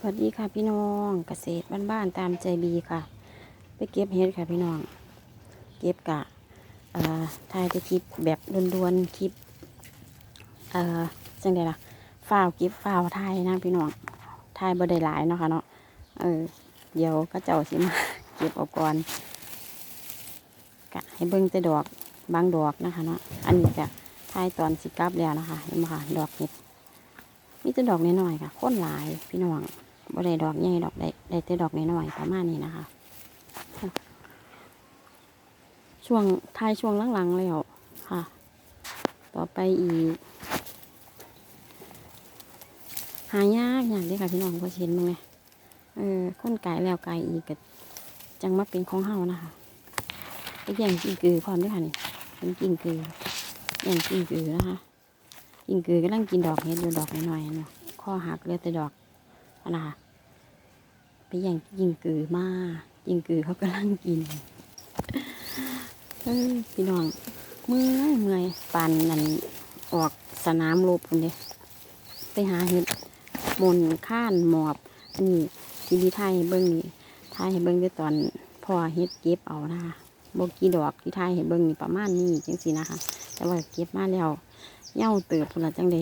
สวัสดีค่ะพี่น้องเกษตรบ้านๆตามใจบีค่ะ ไปเก็บเห็ดค่ะพี่น้อง เก็บกะเอ่อถ่ายจะคลิปแบบดวนๆคลิปเอ่อจังไดล่ะฝ้าวเก็บฝ้าวถ่ายนะพี่น้องถ่ายบ่ได้หลายเนาะค่ะเนาะเออเดี๋ยวก็เจ้าสิมาเก็บออกก่อนกะให้เบิ่งแต่ดอกบางดอกนะคะเนาะอันนี้จะถ่ายตอนสิกลับแล้วนะคะเห็นไหมคะดอกเห็ดมีแต่ดอกน้อยๆค่ะค้นหลายพี่น้อง บ่ได้ดอกใหญ่ดอกได้ได้แต่ดอกน้อยๆประมาณนี้นะคะ ช่วงท้ายช่วงหลังๆแล้วค่ะ ต่อไปอีก หายากอย่างเดียวค่ะพี่น้องก็เห็นมึงไงเออค้นไก่แล้วไก่อีกก็จังมาเป็นของเฮานะคะไปแย่งกิ่งกือความด้วยค่ะนี่เป็นกิ่งกือแย่งกิ่งกือนะคะกินกือกำลังกินดอกเห็ดอยู่ดอกน้อยๆเนาะข้อหักเลือแต่ดอก นะคะไปแย่งกินกือมากินกือเขากำลังกินเอ้ยพี่น้องเมื่อยเมื่อยปันนั่นออกสนามรบคนเด้ไปหาเห็ดมนข้านหมอบอันนี้ทีดีไทยเบิ้งนี่ไทยเบิ้งด้วยตอนพ่อเฮ็ดเก็บเอานะคะบกี่ดอกที่ไทยให้เบิ้งนี่ประมาณนี้จังสินะคะ แต่ว่าเก็บมาแล้วเหย่าเติบพุ่นละจังเด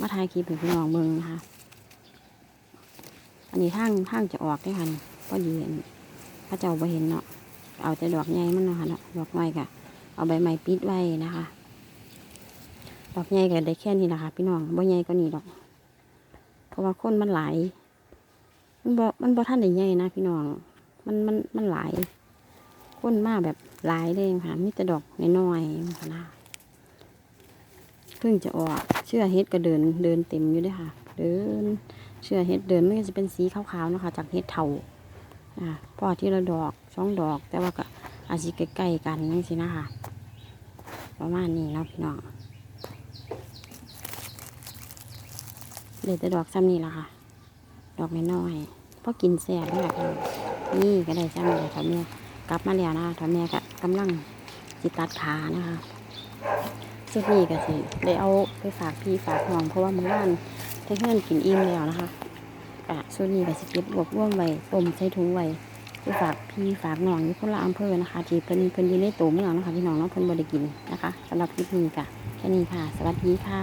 มาถ่ายคลิปให้พี่น้องเบิ่งนะคะ อันนี้ทางทางจะออกได้ค่ะนี่พอดีอันพระเจ้าบ่เห็นเนาะเอาแต่ดอกใหญ่มันเนาะค่ะเนาะดอกน้อยก็เอาใบไม้ปิดไว้นะคะ ดอกใหญ่ก็ได้แค่นี้แหละค่ะพี่น้องบ่ใหญ่ก็นี่ดอก เพราะว่าคนมันหลายมันบ่มันบ่ท่านได้ใหญ่นะพี่น้อง มันมันมันหลายคนมากแบบหลายเลยค่ะมีแต่ดอกน้อยๆค่ะนะเพิ่งจะออกเชื่อเฮ็ดก็เดินเดินเต็มอยู่ด้วยค่ะ เดิน เชื่อเฮ็ดเดินมันก็จะเป็นสีขาวๆนะคะจากเฮ็ดเถาอ่าพอที่ละดอกสองดอก แต่ว่าก็อาจจะใกล้ๆกันนี่สินะคะ ประมาณนี้เนาะพี่น้องเหลือแต่ดอกซ้ำนี่ละค่ะ ดอกน้อยๆพอกินแซ่บนี่แหละนี่ก็ได้ซ้ำนี่แหละค่ะแม่กลับมาแล้วนะคะทอแม่ก็กำลังจิตัดขานะคะสุดนี้ก็สิได้เอาไปฝากพี่ฝากน้องเพราะว่ามื้อวาน ได้เพื่อนกินอิ่มแล้วนะคะกะสุดนี้ก็สิเก็บรวบรวมไว้ต้มใส่ถุงไว้ไปฝากพี่ฝากน้องอยู่คนละอำเภอนะคะที่เพิ่นเพิ่นอยู่ในตัวเมืองนะคะพี่น้องเนาะเพิ่นบ่ได้กินนะคะสำหรับคลิปนี้ก็แค่นี้ค่ะ สวัสดีค่ะ